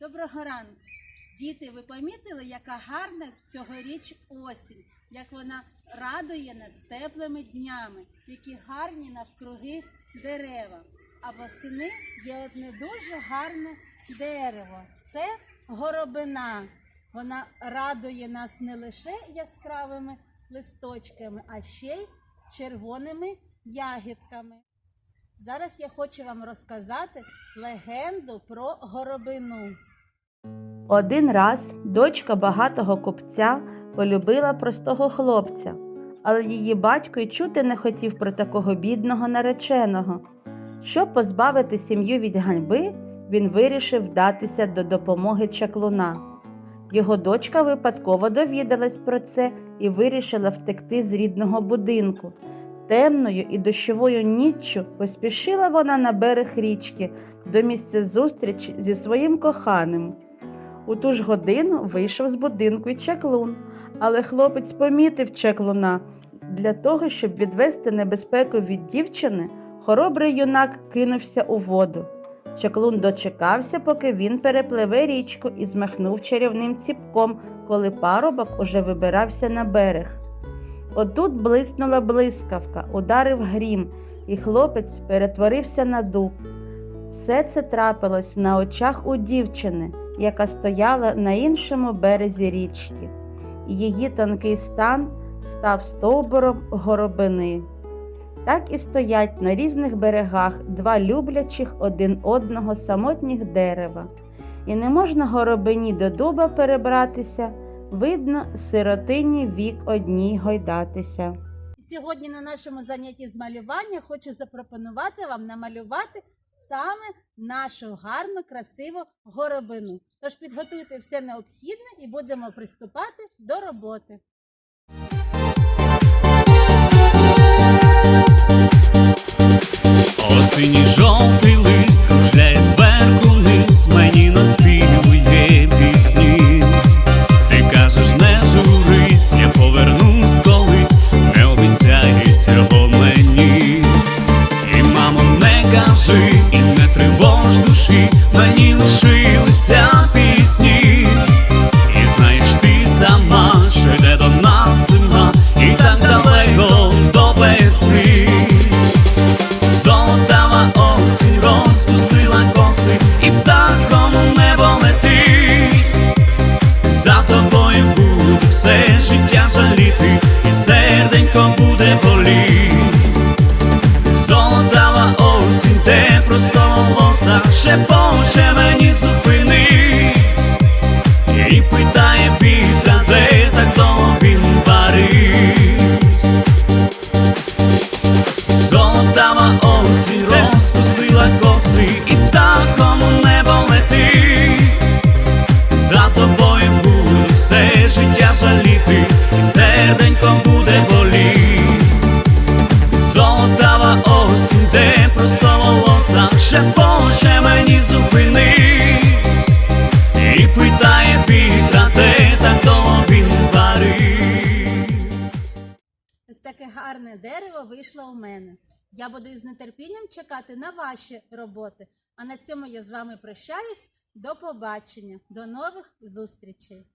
Доброго ранку. Діти, ви помітили, яка гарна цьогоріч осінь, як вона радує нас теплими днями, які гарні навкруги дерева. А восени є одне дуже гарне дерево. Це горобина. Вона радує нас не лише яскравими листочками, а ще й червоними ягідками. Зараз я хочу вам розказати легенду про горобину. Один раз дочка багатого купця полюбила простого хлопця, але її батько й чути не хотів про такого бідного нареченого. Щоб позбавити сім'ю від ганьби, він вирішив вдатися до допомоги чаклуна. Його дочка випадково довідалась про це і вирішила втекти з рідного будинку. Темною і дощовою ніччю поспішила вона на берег річки до місця зустрічі зі своїм коханим. У ту ж годину вийшов з будинку й чаклун, але хлопець помітив чаклуна. Для того, щоб відвести небезпеку від дівчини, хоробрий юнак кинувся у воду. Чаклун дочекався, поки він перепливе річку і змахнув чарівним ціпком, коли парубок уже вибирався на берег. Отут блиснула блискавка, ударив грім, і хлопець перетворився на дуб. Все це трапилось на очах у дівчини, яка стояла на іншому березі річки. Її тонкий стан став стовбуром горобини. Так і стоять на різних берегах два люблячих один одного самотніх дерева. І не можна горобині до дуба перебратися, видно, сиротині вік одній гойдатися. Сьогодні на нашому занятті з малювання хочу запропонувати вам намалювати саме нашу гарну, красиву горобину. Тож підготуйте все необхідне і будемо приступати до роботи. Осінній мені лишилися пісні. І знаєш ти сама, що йде до нас зима, і так далеко до весни. Золотава осінь розпустила коси і птахом у небо летить. За тобою буду все життя жаліти, і серденько буде боліти. Волоса, шепоче мені зупинись. І питає вітра, де так довго він парить. Ось таке гарне дерево вийшло у мене. Я буду із нетерпінням чекати на ваші роботи. А на цьому я з вами прощаюсь. До побачення, до нових зустрічей.